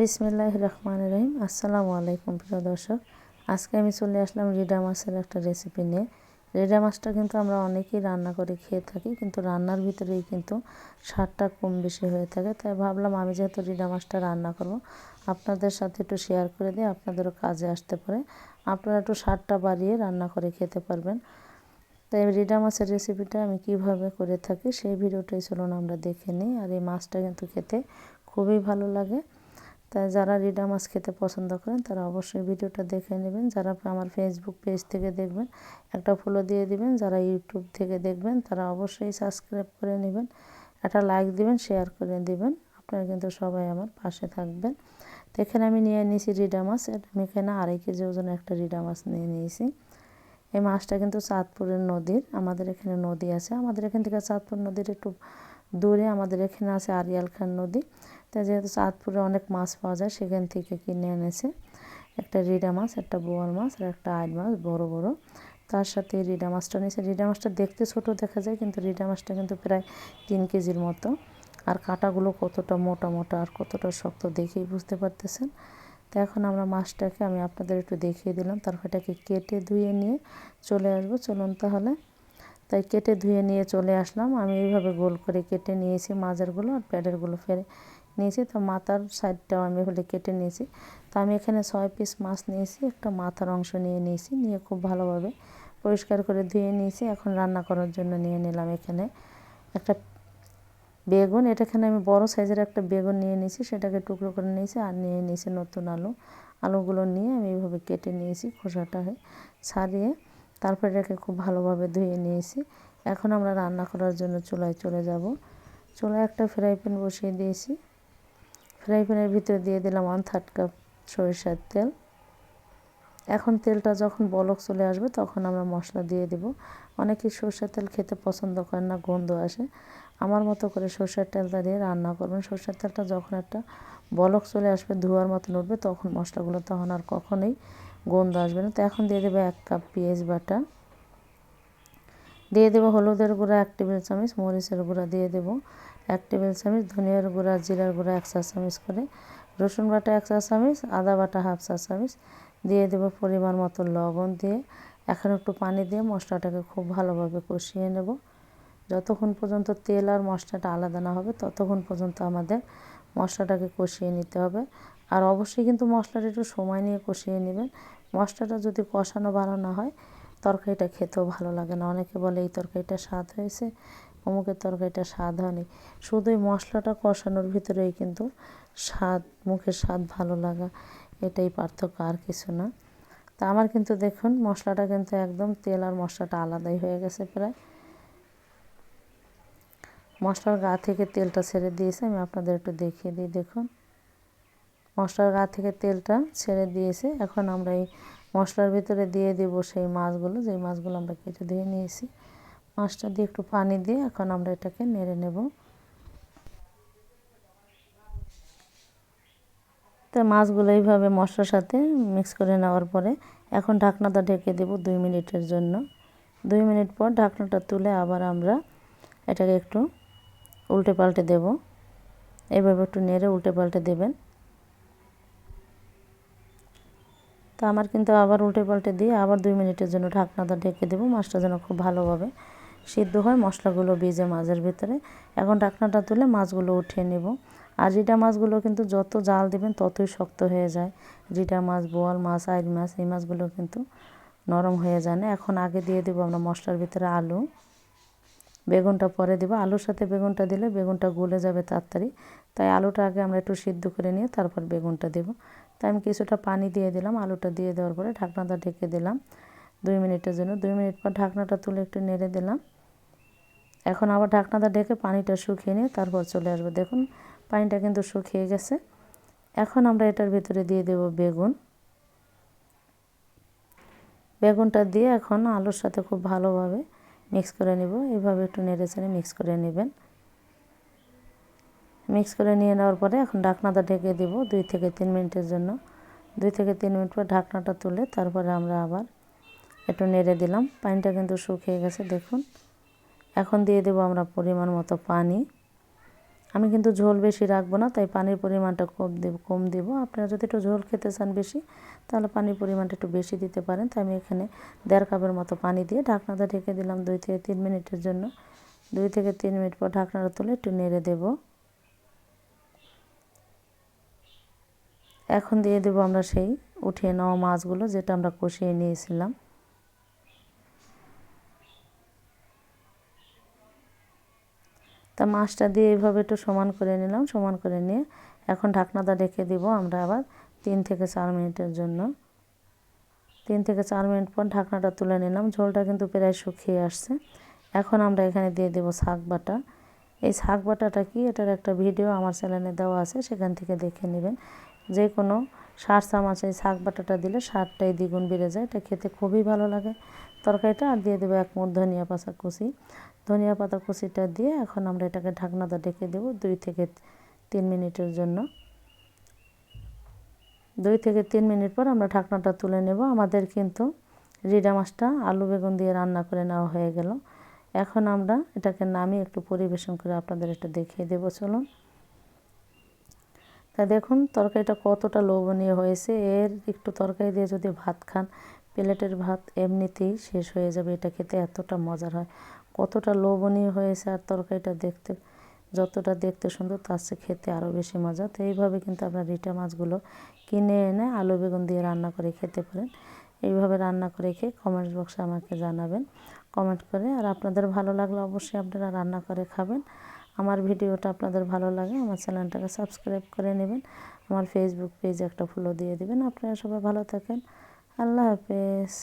বিসমিল্লাহ রহমান রহিম। আসসালামু আলাইকুম, প্রিয় দর্শক। আজকে আমি চলে আসলাম রিডা মাছের একটা রেসিপি নিয়ে। রিডা মাছটা কিন্তু আমরা অনেকেই রান্না করে খেয়ে থাকি, কিন্তু রান্নার ভিতরেই কিন্তু স্বাদটা কম বেশি হয়ে থাকে। তাই ভাবলাম আমি যেহেতু রিডা মাছটা রান্না করব, আপনাদের সাথে একটু শেয়ার করে দিই আপনাদেরও কাজে আসতে পারে। আপনারা একটু স্বাদটা বাড়িয়ে রান্না করে খেতে পারবেন। তাই রিডা মাছের রেসিপিটা আমি কীভাবে করে থাকি সেই ভিডিওটাই চলুন আমরা দেখে নিই। আর এই মাছটা কিন্তু খেতে খুবই ভালো লাগে। তাই যারা রিডা মাছ খেতে পছন্দ করেন, তারা অবশ্যই ভিডিওটা দেখে নেবেন। যারা আমার ফেসবুক পেজ থেকে দেখবেন, একটা ফলো দিয়ে দিবেন। যারা ইউটিউব থেকে দেখবেন, তারা অবশ্যই সাবস্ক্রাইব করে নেবেন। একটা লাইক দিবেন শেয়ার করে দিবেন। আপনারা কিন্তু সবাই আমার পাশে থাকবেন। তো এখানে আমি নিয়ে নিয়েছি রিডা মাছ। এটা আমি এখানে আড়াই কেজি ওজন একটা রিডা মাছ নিয়ে নিয়েছি। এই মাছটা কিন্তু চাঁদপুরের নদীর, আমাদের এখানে নদী আছে। আমাদের এখান থেকে চাঁদপুর নদীর একটু দূরে, আমাদের এখানে আছে আরিয়াল খান নদী। তা যেহেতু চাঁদপুরে অনেক মাছ পাওয়া যায়, সেখান থেকে কিনে এনেছে। একটা রিডা মাছ, একটা বোয়াল মাছ আর একটা আইড মাছ, বড় বড়। তার সাথে রিডা মাছটা নিয়েছে। রিডা মাছটা দেখতে ছোট দেখা যায়, কিন্তু রিডা মাছটা কিন্তু প্রায় তিন কেজির মতো। আর কাঁটাগুলো কতটা মোটা মোটা আর কতটা শক্ত দেখেই বুঝতে পারতেছেন। তো এখন আমরা মাছটাকে আমি আপনাদের একটু দেখিয়ে দিলাম। তারপর এটাকে কেটে ধুয়ে নিয়ে চলে আসব। চলুন তাহলে। তাই কেটে ধুয়ে নিয়ে চলে আসলাম। আমি এইভাবে গোল করে কেটে নিয়েছি মাজারগুলো আর প্যাডেরগুলো ফেরে নিয়েছি, তো মাথার সাইডটাও আমি হলে কেটে নিয়েছি। তো আমি এখানে ছয় পিস মাছ নিয়েছি, একটা মাথার অংশ নিয়ে নিয়েছি, নিয়ে খুব ভালোভাবে পরিষ্কার করে ধুয়ে নিয়েছি। এখন রান্না করার জন্য নিয়ে নিলাম এখানে একটা বেগুন। এটাখানে আমি বড় সাইজের একটা বেগুন নিয়ে নিয়েছি, সেটাকে টুকরো করে নিয়েছি আর নিয়ে নিয়েছি নতুন আলু। আলুগুলো নিয়ে আমি এইভাবে কেটে নিয়েছি খোসাটা ছাড়িয়ে, তারপরে এটাকে খুব ভালোভাবে ধুয়ে নিয়েছি। এখন আমরা রান্না করার জন্য চুলায় চলে যাব। চুলায় একটা ফ্রাই প্যান বসিয়ে দিয়েছি। ফ্রাই প্যানের ভিতরে দিয়ে দিলাম ওয়ান থার্ড কাপ সরিষার তেল। এখন তেলটা যখন বলক চলে আসবে, তখন আমরা মশলা দিয়ে দেব। অনেকেই সরষের তেল খেতে পছন্দ করেন না, গন্ধ আসে। আমার মতো করে সরষের তেলটা দিয়ে রান্না করবেন। সরষের তেলটা যখন একটা বলক চলে আসবে, ধোয়ার মতন উঠবে, তখন মশলাগুলো তখন আর কখনোই গন্ধ আসবে না। তো এখন দিয়ে দেবো এক কাপ পেঁয়াজ বাটা। দিয়ে দেবো হলুদের গুঁড়া, এক টেবিল চামচ মরিচের গুঁড়া দিয়ে দেবো। এক টেবিল চামচ, ধনিয়ার গুঁড়া, জিরার গুঁড়া এক চা চামচ করে, রসুন বাটা এক চা চামচ, আদা বাটা হাফ চা চামচ। দিয়ে দেবো পরিমাণ মতো লবণ দিয়ে এখন একটু পানি দিয়ে মশলাটাকে খুব ভালোভাবে কষিয়ে নেব। যতক্ষণ পর্যন্ত তেল আর মশলাটা আলাদা না হবে, ততক্ষণ পর্যন্ত আমাদের মশলাটাকে কষিয়ে নিতে হবে। আর অবশ্যই কিন্তু মশলাটা একটু সময় নিয়ে কষিয়ে নেবেন। মশলাটা যদি কষানো ভালো না হয়, তরকারিটা খেতেও ভালো লাগে না। অনেকে বলে, এই তরকারিটা স্বাদ হয়েছে। অমুকের তরকারিটা স্বাদ হয়নি। শুধু এই মশলাটা কষানোর ভিতরেই কিন্তু স্বাদ, মুখের স্বাদ ভালো লাগা, এটাই পার্থক্য, আর কিছু না। তা আমার কিন্তু দেখুন, মশলাটা কিন্তু একদম তেল আর মশলাটা আলাদাই হয়ে গেছে প্রায়। মশলার গা থেকে তেলটা ছেড়ে দিয়েছে, আমি আপনাদের একটু দেখিয়ে দিই, দেখুন। মশলার গা থেকে তেলটা ছেড়ে দিয়েছে, এখন আমরা এই মশলার ভিতরে দিয়ে দেব সেই মাছগুলো, যেই মাছগুলো আমরা কেটে দিয়ে নিয়েছি। মাছটা দিয়ে একটু পানি দিয়ে এখন আমরা এটাকে নেড়ে নেব। তো মাছগুলো এইভাবে মশলার সাথে মিক্স করে নেওয়ার পরে এখন ঢাকনাটা ঢেকে দেব দুই মিনিটের জন্য। দুই মিনিট পর ঢাকনাটা তুলে আবার আমরা এটাকে একটু উল্টে পাল্টে দেব। এভাবে একটু নেড়ে উল্টে পাল্টে দেবেন। তো আমার কিন্তু আবার উল্টে পাল্টে দিয়ে আবার দুই মিনিটের জন্য ঢাকনাটা ঢেকে দেবো। মাছটা যেন খুব ভালোভাবে সিদ্ধ হয়, মশলাগুলো ভিজে মাছের ভিতরে। এখন ঢাকনাটা তুলে মাছগুলো উঠিয়ে নেব। আর রিটা মাছগুলো কিন্তু যত জাল দেবেন ততই শক্ত হয়ে যায়। রিটা মাছ বোয়াল, মাছ আইল মাছ, এই মাছগুলো কিন্তু নরম হয়ে যায় না। এখন আগে দিয়ে দেবো আমরা মশলার ভিতরে আলু। বেগুনটা পরে দেবো। আলুর সাথে বেগুনটা দিলে বেগুনটা গলে যাবে তাড়াতাড়ি। তাই আলুটা আগে আমরা একটু সিদ্ধ করে নিয়ে তারপর বেগুনটা দেবো। তাই আমি কিছুটা পানি দিয়ে দিলাম। আলুটা দিয়ে দেওয়ার পরে ঢাকনাটা ঢেকে দিলাম। দুই মিনিটের জন্য। দুই মিনিট পর ঢাকনাটা তুলে একটু নেড়ে দিলাম। এখন আবার ঢাকনাটা ঢেকে পানিটা শুকিয়ে নিয়ে তারপর চলে আসব। দেখুন, পানিটা কিন্তু শুকিয়ে গেছে। এখন আমরা এটার ভিতরে দিয়ে দেব বেগুন। বেগুনটা দিয়ে এখন আলুর সাথে খুব ভালোভাবে মিক্স করে নেব। এইভাবে একটু নেড়ে চেড়ে মিক্স করে নেবেন। মিক্স করে নিয়ে নেওয়ার পরে এখন ঢাকনাটা ঢেকে দেব দুই থেকে তিন মিনিটের জন্য। দুই থেকে তিন মিনিট পর ঢাকনাটা তুলে তারপরে আমরা আবার একটু নেড়ে দিলাম। পানিটা কিন্তু শুকিয়ে গেছে, দেখুন। এখন দিয়ে দেবো আমরা পরিমাণ মতো পানি। আমি কিন্তু ঝোল বেশি রাখব না, তাই পানির পরিমাণটা কম দেব, কম দেবো। আপনারা যদি একটু ঝোল খেতে চান বেশি, তাহলে পানির পরিমাণটা একটু বেশি দিতে পারেন। তাই আমি এখানে দেড় কাপের মতো পানি দিয়ে ঢাকনাটা ঢেকে দিলাম দুই থেকে তিন মিনিটের জন্য। দুই থেকে তিন মিনিট পর ঢাকনাটা তুলে একটু নেড়ে দেব। এখন দিয়ে দেব আমরা সেই উঠিয়ে নেওয়া মাছগুলো যেটা আমরা কষিয়ে নিয়েছিলাম। তা মাছটা দিয়ে এইভাবে একটু সমান করে নিলাম, সমান করে নিয়ে এখন ঢাকনাটা রেখে দিব আমরা আবার তিন থেকে চার মিনিটের জন্য। তিন থেকে চার মিনিট পর ঢাকনাটা তুলে নিলাম, ঝোলটা কিন্তু প্রায় শুকিয়ে আসছে। এখন আমরা এখানে দিয়ে দেব শাক বাটা। এই শাক বাটাটা কি? এটার একটা ভিডিও আমার চ্যানেলে দেওয়া আছে, সেখান থেকে দেখে নেবেন। যে কোনো সার চামচ শাক বাটাটা দিলে সারটাই দ্বিগুণ বেড়ে যায়, এটা খেতে খুবই ভালো লাগে। তরকারিটা আর দিয়ে দেবো এক মুঠ ধনিয়া পাতা কুচি। ধনিয়া পাতা কুচিটা দিয়ে এখন আমরা এটাকে ঢাকনাটা ডেকে দেবো দুই থেকে তিন মিনিটের জন্য। দুই থেকে তিন মিনিট পর আমরা ঢাকনাটা তুলে নেব। আমাদের কিন্তু রিডা মাছটা আলু বেগুন দিয়ে রান্না করে নেওয়া হয়ে গেল। এখন আমরা এটাকে নামিয়ে একটু পরিবেশন করে আপনাদের এটা দেখিয়ে দেবো, চলুন। তা দেখুন, তরকারিটা কতটা লোভনীয় হয়েছে। এর একটু তরকারি দিয়ে যদি ভাত খান প্লেটের ভাত এমনিতেই শেষ হয়ে যাবে, এটা খেতে এতটা মজার হয়। কতটা লোভনীয় হয়েছে আর তরকারিটা দেখতে, যতটা দেখতে সুন্দর, তার চেয়ে খেতে আরও বেশি মজা। তো এইভাবে কিন্তু আপনার রিটা মাছগুলো কিনে এনে আলু বেগুন দিয়ে রান্না করে খেতে পারেন। এইভাবে রান্না করে খেয়ে কমেন্ট বক্সে আমাকে জানাবেন, কমেন্ট করে। আর আপনাদের ভালো লাগলে অবশ্যই আপনারা রান্না করে খাবেন। আমার ভিডিওটা আপনাদের ভালো লাগে, আমার চ্যানেলটাকে সাবস্ক্রাইব করে নেবেন। আমার ফেসবুক পেজে একটা ফলো দিয়ে দেবেন। আপনারা সবাই ভালো থাকেন। আল্লাহ হাফেজ।